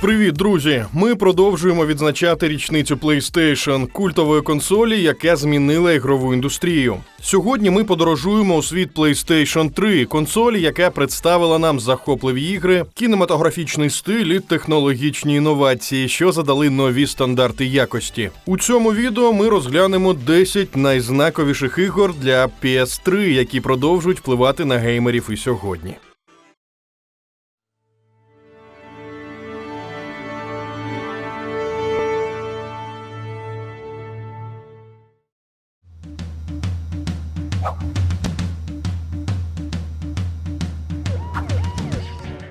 Привіт, друзі! Ми продовжуємо відзначати річницю PlayStation, культової консолі, яка змінила ігрову індустрію. Сьогодні ми подорожуємо у світ PlayStation 3, консолі, яка представила нам захопливі ігри, кінематографічний стиль і технологічні інновації, що задали нові стандарти якості. У цьому відео ми розглянемо 10 найзнаковіших ігор для PS3, які продовжують впливати на геймерів і сьогодні.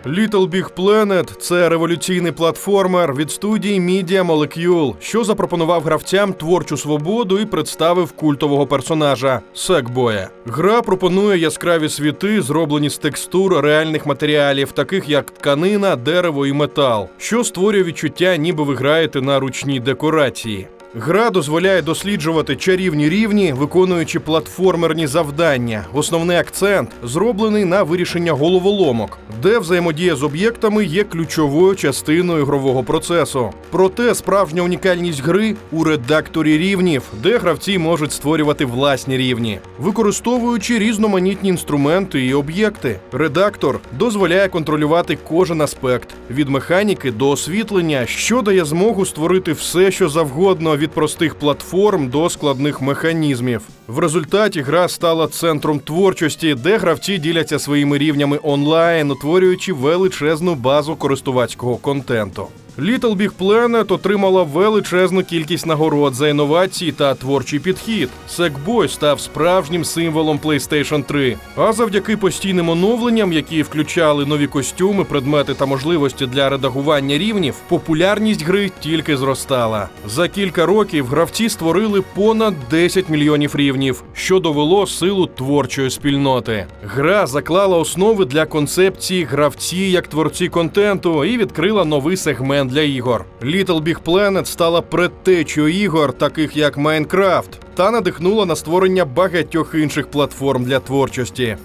Little Big Planet – це революційний платформер від студії Media Molecule, що запропонував гравцям творчу свободу і представив культового персонажа Секбоя. Гра пропонує яскраві світи, зроблені з текстур реальних матеріалів, таких як тканина, дерево і метал, що створює відчуття, ніби ви граєте на ручній декорації. Гра дозволяє досліджувати чарівні рівні, виконуючи платформерні завдання. Основний акцент зроблений на вирішення головоломок, де взаємодія з об'єктами є ключовою частиною ігрового процесу. Проте справжня унікальність гри у редакторі рівнів, де гравці можуть створювати власні рівні, використовуючи різноманітні інструменти і об'єкти. Редактор дозволяє контролювати кожен аспект від механіки до освітлення, що дає змогу створити все, що завгодно від простих платформ до складних механізмів. В результаті гра стала центром творчості, де гравці діляться своїми рівнями онлайн, утворюючи величезну базу користувацького контенту. Little Big Planet отримала величезну кількість нагород за інновації та творчий підхід. Sackboy став справжнім символом PlayStation 3. А завдяки постійним оновленням, які включали нові костюми, предмети та можливості для редагування рівнів, популярність гри тільки зростала. За кілька років гравці створили понад 10 мільйонів рівнів, що довело силу творчої спільноти. Гра заклала основи для концепції гравці як творці контенту і відкрила новий сегмент для ігор. Little Big Planet стала предтечою ігор, таких як Майнкрафт, та надихнула на створення багатьох інших платформ для творчості.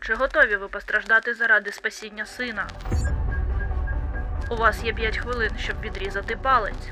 Чи готові ви постраждати заради спасіння сина? У вас є 5 хвилин, щоб відрізати палець.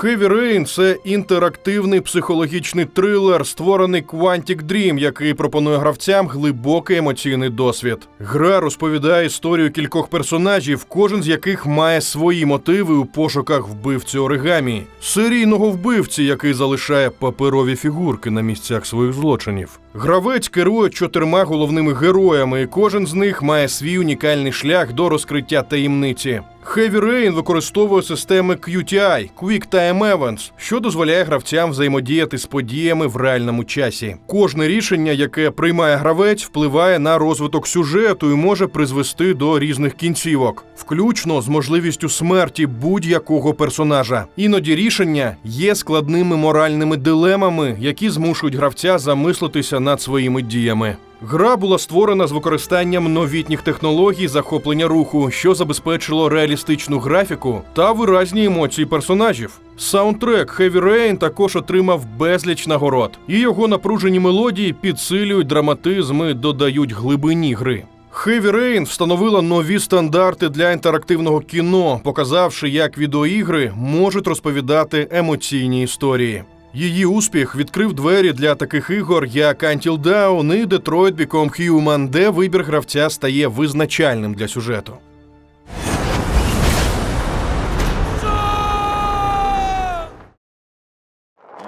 Heavy Rain – це інтерактивний психологічний трилер, створений Quantic Dream, який пропонує гравцям глибокий емоційний досвід. Гра розповідає історію кількох персонажів, кожен з яких має свої мотиви у пошуках вбивці оригамі, серійного вбивці, який залишає паперові фігурки на місцях своїх злочинів. Гравець керує чотирма головними героями, і кожен з них має свій унікальний шлях до розкриття таємниці. Heavy Rain використовує системи QTI – Quick Time Events, що дозволяє гравцям взаємодіяти з подіями в реальному часі. Кожне рішення, яке приймає гравець, впливає на розвиток сюжету і може призвести до різних кінцівок, включно з можливістю смерті будь-якого персонажа. Іноді рішення є складними моральними дилемами, які змушують гравця замислитися над своїми діями. Гра була створена з використанням новітніх технологій захоплення руху, що забезпечило реалістичну графіку та виразні емоції персонажів. Саундтрек Heavy Rain також отримав безліч нагород, і його напружені мелодії підсилюють драматизм і додають глибині гри. Heavy Rain встановила нові стандарти для інтерактивного кіно, показавши, як відеоігри можуть розповідати емоційні історії. Її успіх відкрив двері для таких ігор, як Until Dawn і Detroit Become Human, де вибір гравця стає визначальним для сюжету.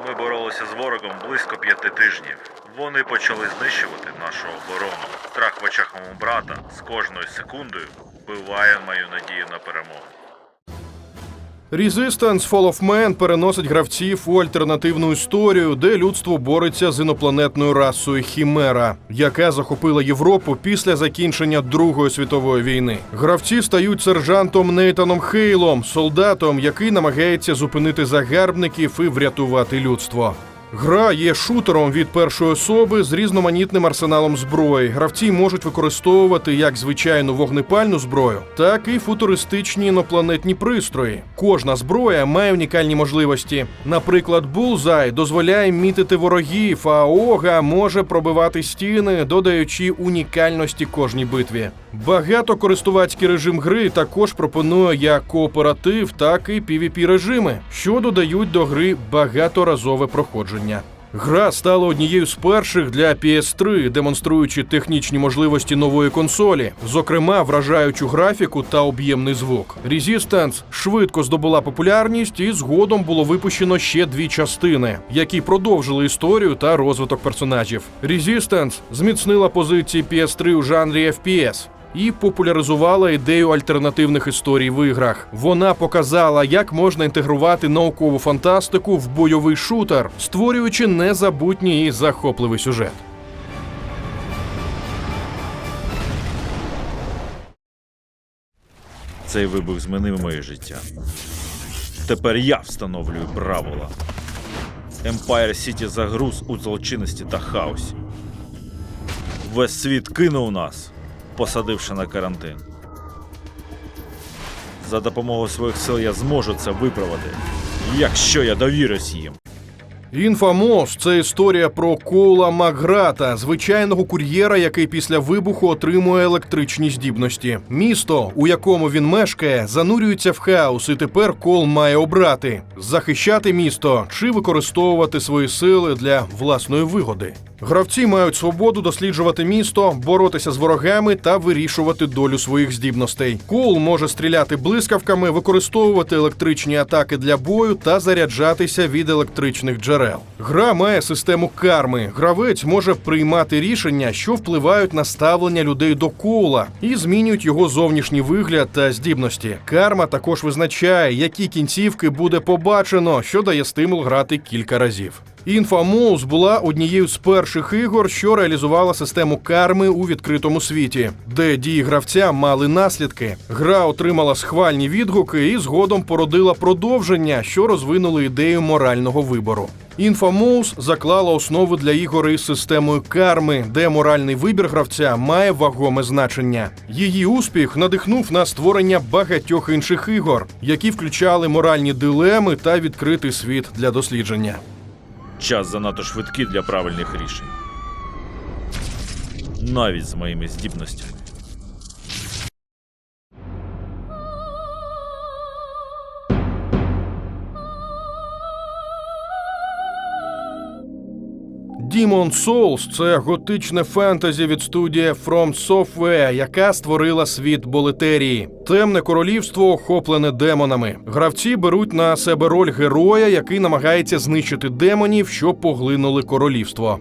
Ми боролися з ворогом близько п'яти тижнів. Вони почали знищувати нашу оборону. Страх в очах мого брата з кожною секундою вбиває мою надію на перемогу. Resistance Fall of Man переносить гравців у альтернативну історію, де людство бореться з інопланетною расою Хімера, яка захопила Європу після закінчення Другої світової війни. Гравці стають сержантом Нейтаном Хейлом, солдатом, який намагається зупинити загарбників і врятувати людство. Гра є шутером від першої особи з різноманітним арсеналом зброї. Гравці можуть використовувати як звичайну вогнепальну зброю, так і футуристичні інопланетні пристрої. Кожна зброя має унікальні можливості. Наприклад, Bullseye дозволяє мітити ворогів, а Ога може пробивати стіни, додаючи унікальності кожній битві. Багатокористувацький режим гри також пропонує як кооператив, так і pvp режими, що додають до гри багаторазове проходження. Гра стала однією з перших для PS3, демонструючи технічні можливості нової консолі, зокрема вражаючу графіку та об'ємний звук. Resistance швидко здобула популярність, і згодом було випущено ще дві частини, які продовжили історію та розвиток персонажів. Resistance зміцнила позиції PS3 у жанрі FPS і популяризувала ідею альтернативних історій в іграх. Вона показала, як можна інтегрувати наукову фантастику в бойовий шутер, створюючи незабутній і захопливий сюжет. Цей вибух змінив моє життя. Тепер я встановлюю правила. Empire City загруз у злочинності та хаосі. Весь світ кинув нас, посадивши на карантин. За допомогою своїх сил я зможу це виправити, якщо я довірюсь їм. Інфамос це історія про Коула Макграта, звичайного кур'єра, який після вибуху отримує електричні здібності. Місто, у якому він мешкає, занурюється в хаос, і тепер Кол має обрати захищати місто чи використовувати свої сили для власної вигоди. Гравці мають свободу досліджувати місто, боротися з ворогами та вирішувати долю своїх здібностей. Кол може стріляти блискавками, використовувати електричні атаки для бою та заряджатися від електричних джерел. Гра має систему карми. Гравець може приймати рішення, що впливають на ставлення людей до кола і змінюють його зовнішній вигляд та здібності. Карма також визначає, які кінцівки буде побачено, що дає стимул грати кілька разів. Infamous була однією з перших ігор, що реалізувала систему карми у відкритому світі, де дії гравця мали наслідки. Гра отримала схвальні відгуки і згодом породила продовження, що розвинули ідею морального вибору. Infamous заклала основи для ігор із системою карми, де моральний вибір гравця має вагоме значення. Її успіх надихнув на створення багатьох інших ігор, які включали моральні дилеми та відкритий світ для дослідження. Час занадто швидкий для правильних рішень. Навіть з моїми здібностями. Demon Souls – це готичне фентезі від студії From Software, яка створила світ болетерії. Темне королівство охоплене демонами. Гравці беруть на себе роль героя, який намагається знищити демонів, що поглинули королівство.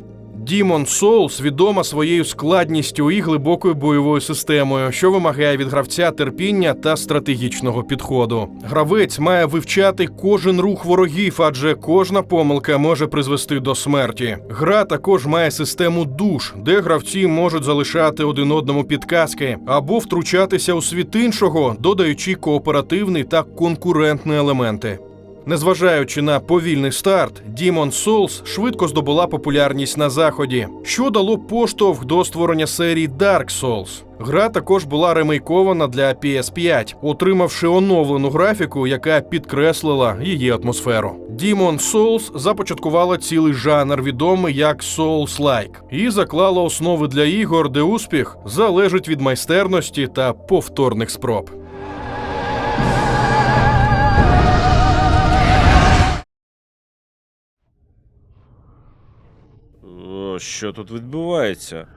Demon Souls відома своєю складністю і глибокою бойовою системою, що вимагає від гравця терпіння та стратегічного підходу. Гравець має вивчати кожен рух ворогів, адже кожна помилка може призвести до смерті. Гра також має систему душ, де гравці можуть залишати один одному підказки або втручатися у світ іншого, додаючи кооперативний та конкурентні елементи. Незважаючи на повільний старт, Demon Souls швидко здобула популярність на заході, що дало поштовх до створення серії Dark Souls. Гра також була ремейкована для PS5, отримавши оновлену графіку, яка підкреслила її атмосферу. Demon Souls започаткувала цілий жанр, відомий як Souls-like, і заклала основи для ігор, де успіх залежить від майстерності та повторних спроб. Що тут відбувається?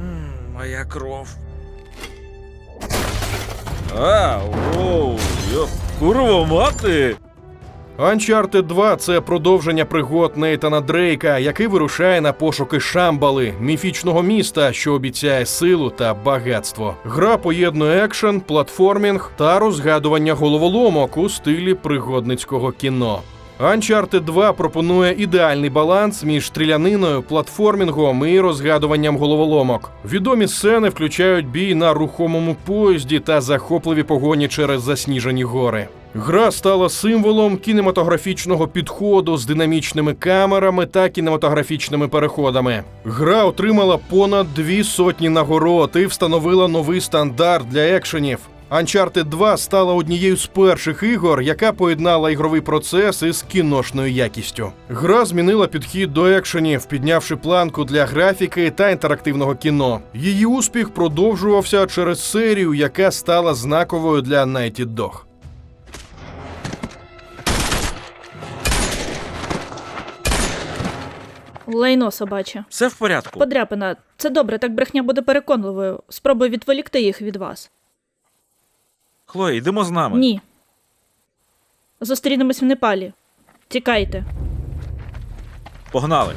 М, Моя кров. А, оу, йо, курва мати! Uncharted 2 – це продовження пригод Нейтана Дрейка, який вирушає на пошуки Шамбали, міфічного міста, що обіцяє силу та багатство. Гра поєднує екшен, платформінг та розгадування головоломок у стилі пригодницького кіно. Uncharted 2 пропонує ідеальний баланс між стріляниною, платформінгом і розгадуванням головоломок. Відомі сцени включають бій на рухомому поїзді та захопливі погоні через засніжені гори. Гра стала символом кінематографічного підходу з динамічними камерами та кінематографічними переходами. Гра отримала понад дві сотні нагород і встановила новий стандарт для екшенів. Uncharted 2 стала однією з перших ігор, яка поєднала ігровий процес із кіношною якістю. Гра змінила підхід до екшенів, піднявши планку для графіки та інтерактивного кіно. Її успіх продовжувався через серію, яка стала знаковою для Naughty Dog. Лайно собаче. Все в порядку. Подряпина. Це добре, так брехня буде переконливою. Спробуй відволікти їх від вас. Хлоя, йдемо з нами. Ні. Зустрінемось в Непалі. Тікайте. Погнали.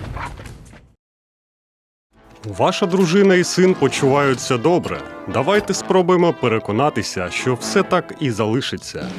Ваша дружина і син почуваються добре. Давайте спробуємо переконатися, що все так і залишиться.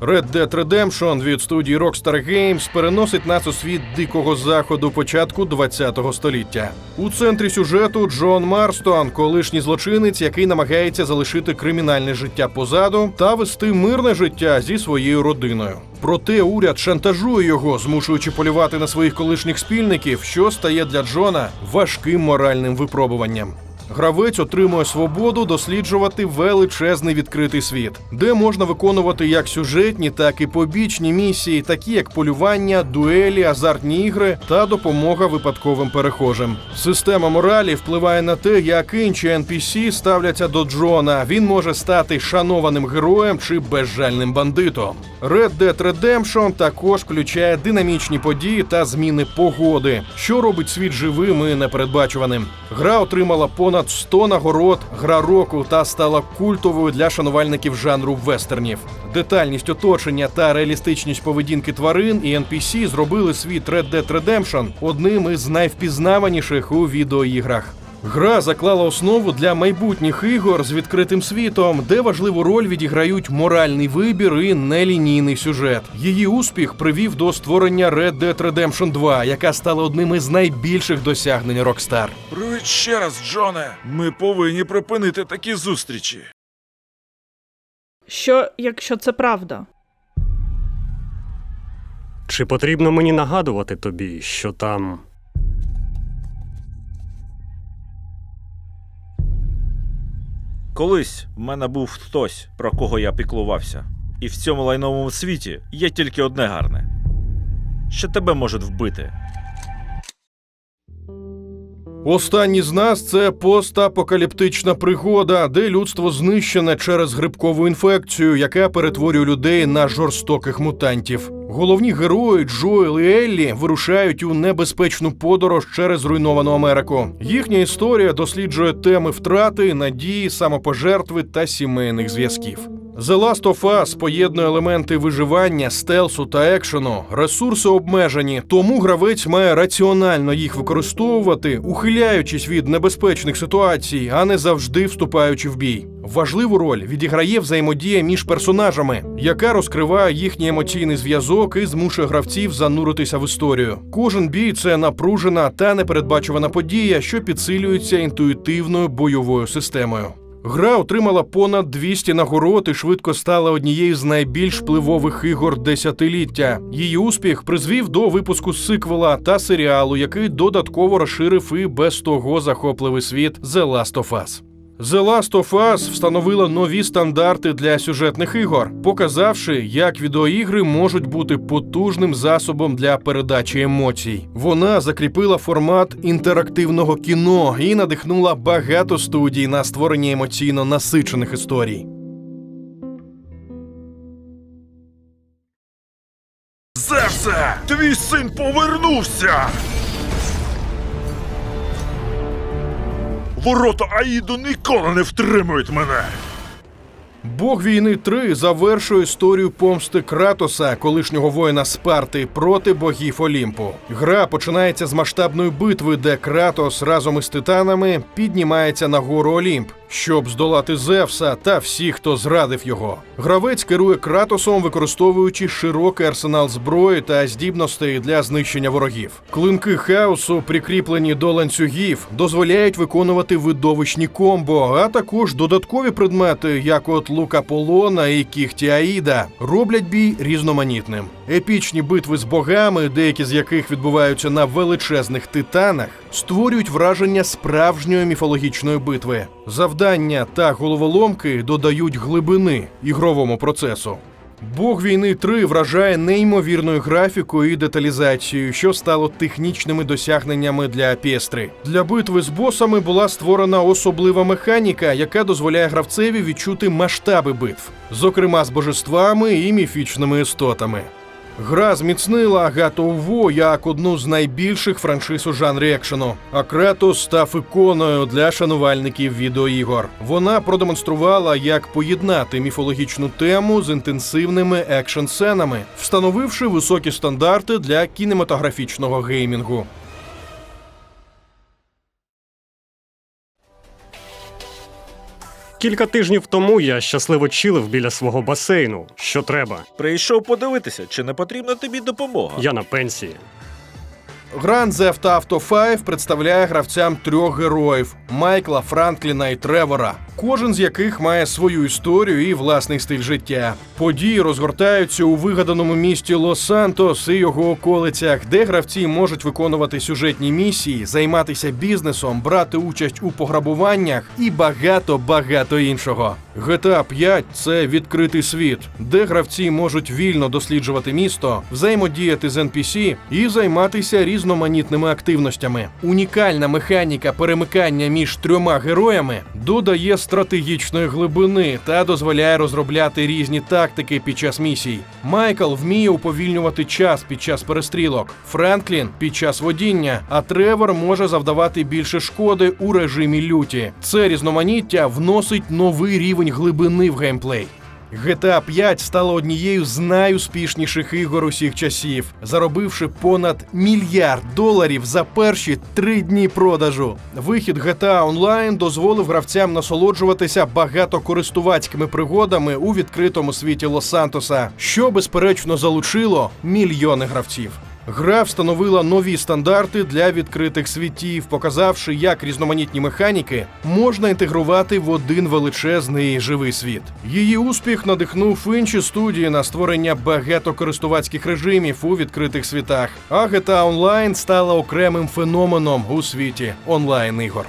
Red Dead Redemption від студії Rockstar Games переносить нас у світ дикого заходу початку ХХ століття. У центрі сюжету Джон Марстон, колишній злочинець, який намагається залишити кримінальне життя позаду та вести мирне життя зі своєю родиною. Проте уряд шантажує його, змушуючи полювати на своїх колишніх спільників, що стає для Джона важким моральним випробуванням. Гравець отримує свободу досліджувати величезний відкритий світ, де можна виконувати як сюжетні, так і побічні місії, такі як полювання, дуелі, азартні ігри та допомога випадковим перехожим. Система моралі впливає на те, як інші NPC ставляться до Джона. Він може стати шанованим героєм чи безжальним бандитом. Red Dead Redemption також включає динамічні події та зміни погоди, що робить світ живим і непередбачуваним. Гра отримала понад 100 нагород, гра року та стала культовою для шанувальників жанру вестернів. Детальність оточення та реалістичність поведінки тварин і NPC зробили світ Red Dead Redemption одним із найвпізнаваніших у відеоіграх. Гра заклала основу для майбутніх ігор з відкритим світом, де важливу роль відіграють моральний вибір і нелінійний сюжет. Її успіх привів до створення Red Dead Redemption 2, яка стала одним із найбільших досягнень Rockstar. Привіт ще раз, Джоне. Ми повинні припинити такі зустрічі. Що, якщо це правда? Чи потрібно мені нагадувати тобі, що там. Колись в мене був хтось, про кого я піклувався. І в цьому лайновому світі є тільки одне гарне: що тебе можуть вбити. Останній з нас це постапокаліптична пригода, де людство знищене через грибкову інфекцію, яка перетворює людей на жорстоких мутантів. Головні герої Джоел і Еллі вирушають у небезпечну подорож через зруйновану Америку. Їхня історія досліджує теми втрати, надії, самопожертви та сімейних зв'язків. The Last of Us поєднує елементи виживання, стелсу та екшену. Ресурси обмежені, тому гравець має раціонально їх використовувати, ухиляючись від небезпечних ситуацій, а не завжди вступаючи в бій. Важливу роль відіграє взаємодія між персонажами, яка розкриває їхній емоційний зв'язок і змушує гравців зануритися в історію. Кожен бій це напружена та непередбачувана подія, що підсилюється інтуїтивною бойовою системою. Гра отримала понад 200 нагород і швидко стала однією з найбільш впливових ігор десятиліття. Її успіх призвів до випуску сиквела та серіалу, який додатково розширив і без того захопливий світ The Last of Us. The Last of Us встановила нові стандарти для сюжетних ігор, показавши, як відеоігри можуть бути потужним засобом для передачі емоцій. Вона закріпила формат інтерактивного кіно і надихнула багато студій на створення емоційно насичених історій. Зевсе! Твій син повернувся! Ворота Аїду ніколи не втримують мене! Бог війни 3 завершує історію помсти Кратоса, колишнього воїна Спарти, проти богів Олімпу. Гра починається з масштабної битви, де Кратос разом із титанами піднімається на гору Олімп, щоб здолати Зевса та всіх, хто зрадив його. Гравець керує Кратосом, використовуючи широкий арсенал зброї та здібностей для знищення ворогів. Клинки хаосу, прикріплені до ланцюгів, дозволяють виконувати видовищні комбо, а також додаткові предмети, як от лука Полона і кігті Аїда, роблять бій різноманітним. Епічні битви з богами, деякі з яких відбуваються на величезних титанах, створюють враження справжньої міфологічної битви. Завдання та головоломки додають глибини ігровому процесу. Бог війни 3 вражає неймовірною графікою і деталізацією, що стало технічними досягненнями для PS3. Для битви з босами була створена особлива механіка, яка дозволяє гравцеві відчути масштаби битв, зокрема з божествами і міфічними істотами. Гра зміцнила Агату Во як одну з найбільших франшиз у жанрі екшену. А Кратос став іконою для шанувальників відеоігор. Вона продемонструвала, як поєднати міфологічну тему з інтенсивними екшн-сценами, встановивши високі стандарти для кінематографічного геймінгу. Кілька тижнів тому я щасливо чилив біля свого басейну. Що треба? Прийшов подивитися, чи не потрібна тобі допомога. Я на пенсії. Grand Theft Auto 5 представляє гравцям трьох героїв Майкла, Франкліна і Тревора, кожен з яких має свою історію і власний стиль життя. Події розгортаються у вигаданому місті Лос-Сантос і його околицях, де гравці можуть виконувати сюжетні місії, займатися бізнесом, брати участь у пограбуваннях і багато багато іншого. GTA 5 – це відкритий світ, де гравці можуть вільно досліджувати місто, взаємодіяти з NPC і займатися різноманітними активностями. Унікальна механіка перемикання між трьома героями додає стратегічної глибини та дозволяє розробляти різні тактики під час місій. Майкл вміє уповільнювати час під час перестрілок, Франклін під час водіння, а Тревор може завдавати більше шкоди у режимі люті. Це різноманіття вносить новий рівень глибини в геймплей. GTA 5 стала однією з найуспішніших ігор усіх часів, заробивши понад мільярд доларів за перші три дні продажу. Вихід GTA Online дозволив гравцям насолоджуватися багатокористувацькими пригодами у відкритому світі Лос-Сантоса, що безперечно залучило мільйони гравців. Гра встановила нові стандарти для відкритих світів, показавши, як різноманітні механіки можна інтегрувати в один величезний живий світ. Її успіх надихнув інші студії на створення багато користувацьких режимів у відкритих світах. А GTA Online стала окремим феноменом у світі онлайн ігор.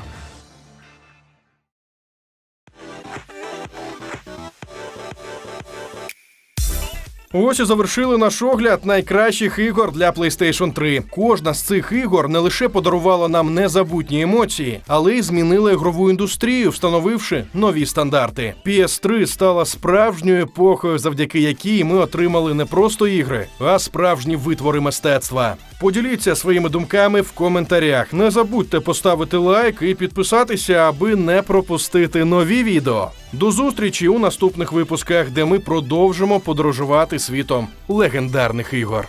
Ось і завершили наш огляд найкращих ігор для PlayStation 3. Кожна з цих ігор не лише подарувала нам незабутні емоції, але й змінила ігрову індустрію, встановивши нові стандарти. PS3 стала справжньою епохою, завдяки якій ми отримали не просто ігри, а справжні витвори мистецтва. Поділіться своїми думками в коментарях. Не забудьте поставити лайк і підписатися, аби не пропустити нові відео. До зустрічі у наступних випусках, де ми продовжимо подорожувати світом легендарних ігор.